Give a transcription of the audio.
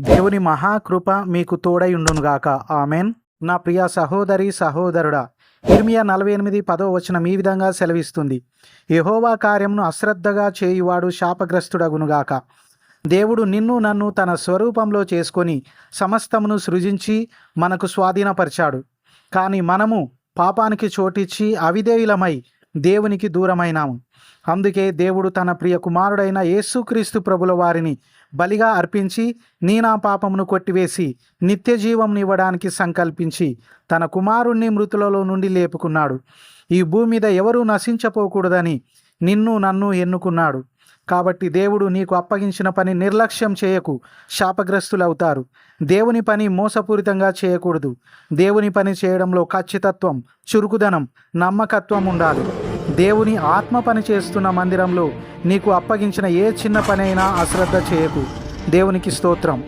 దేవుని మహాకృప మీకు తోడై ఉండునుగాక ఆమెన్. నా ప్రియ సహోదరి సహోదరుడా ఇర్మియా నలభై ఎనిమిది పదో వచనం ఈ విధంగా సెలవిస్తుంది. యహోవా కార్యమును అశ్రద్ధగా చేయువాడు శాపగ్రస్తుడగునుగాక. దేవుడు నిన్ను నన్ను తన స్వరూపంలో చేసుకొని సమస్తమును సృజించి మనకు స్వాధీనపరిచాడు. కానీ మనము పాపానికి చోటిచ్చి అవిధేయులమై దేవునికి దూరమైనాము. అందుకే దేవుడు తన ప్రియ కుమారుడైన యేసుక్రీస్తు ప్రభుల వారిని బలిగా అర్పించి నీ నా పాపమును కొట్టివేసి నిత్య ఇవ్వడానికి సంకల్పించి తన కుమారుణ్ణి మృతులలో నుండి లేపుకున్నాడు. ఈ భూమి మీద ఎవరూ నశించపోకూడదని నిన్ను నన్ను ఎన్నుకున్నాడు. కాబట్టి దేవుడు నీకు అప్పగించిన పని నిర్లక్ష్యం చేయకు శాపగ్రస్తులవుతారు. దేవుని పని మోసపూరితంగా చేయకూడదు. దేవుని పని చేయడంలో ఖచ్చితత్వం చురుకుదనం నమ్మకత్వం ఉండాలి. దేవుని ఆత్మ పని చేస్తున్న మందిరంలో నీకు అప్పగించిన ఏ చిన్న పనైనా అశ్రద్ధ చేయకు. దేవునికి స్తోత్రం.